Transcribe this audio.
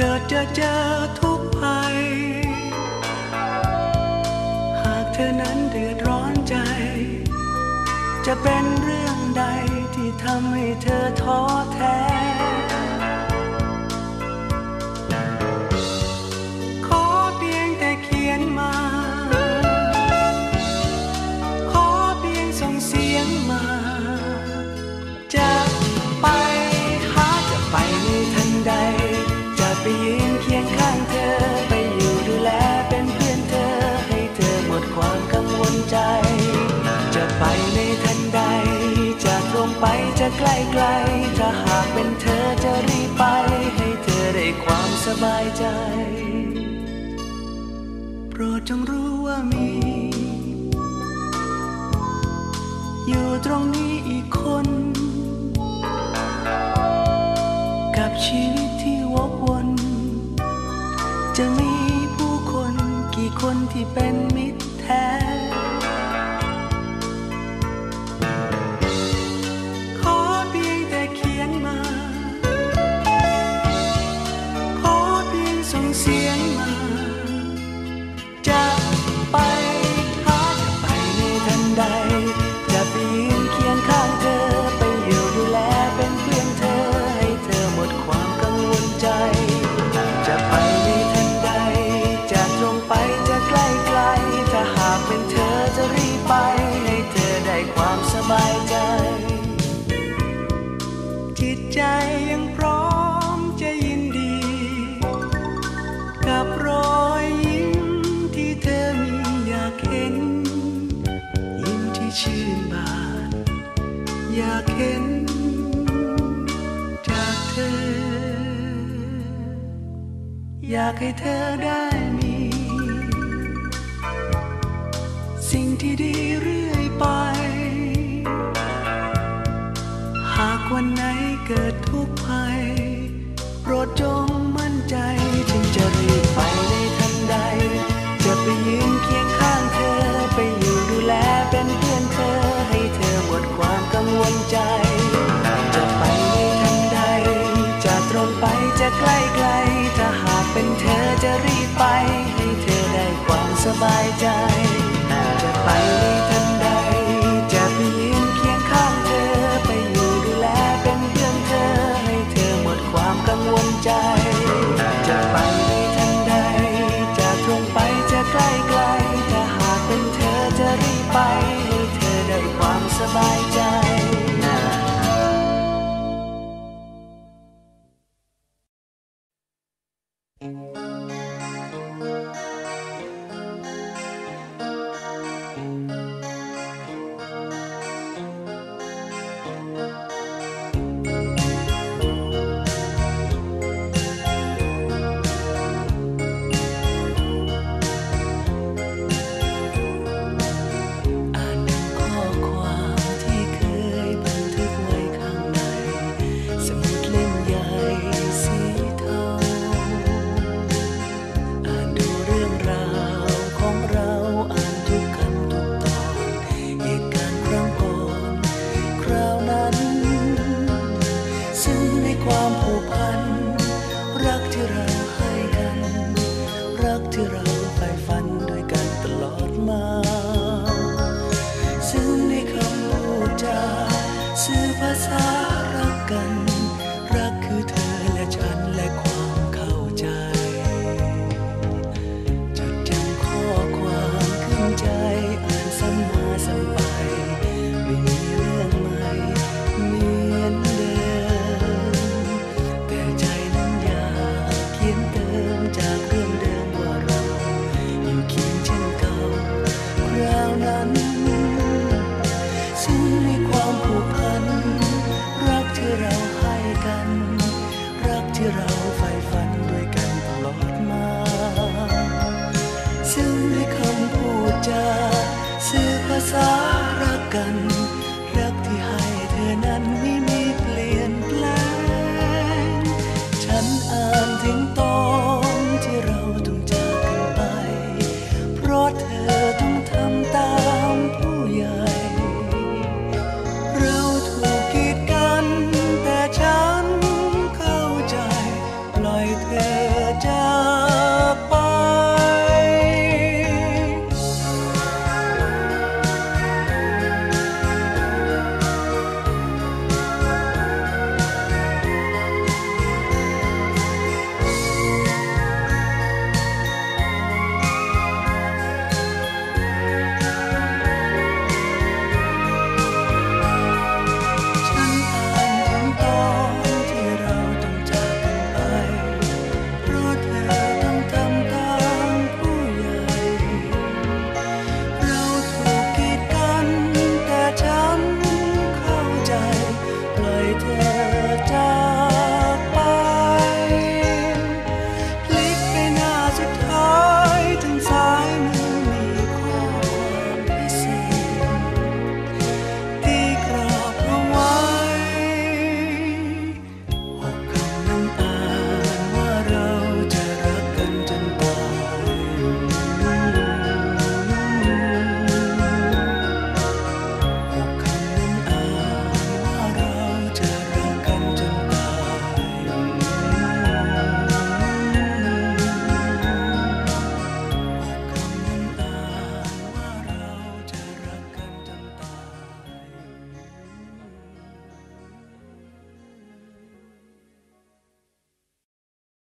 เกิดจะเจอทุกภัย หากเธอนั้นเดือดร้อนใจ จะเป็นเรื่องใดที่ทำให้เธอท้อแท้ ยืนเคียงข้างเธอ ไปอยู่ดูแลเป็นเพื่อนเธอ ให้เธอหมดความกังวลใจ จะไปในทันใด จะตรงไปจะใกล้ไกล ถ้าหากเป็นเธอจะรีบไป ให้เธอได้ความสบายใจ โปรดจงรู้ว่ามี อยู่ตรงนี้อีกคน กับชีวิต ชื่นบานอยากเห็นจากเธอ อยากให้เธอได้มี สิ่งที่ดีเรื่อยไป หากวันไหน วามกังวลใจ จะไปในทันใด จะตรงไปจะใกล้ไกลถ้าหากเป็นเธอจะรีบไปให้เธอได้ความสบายใจ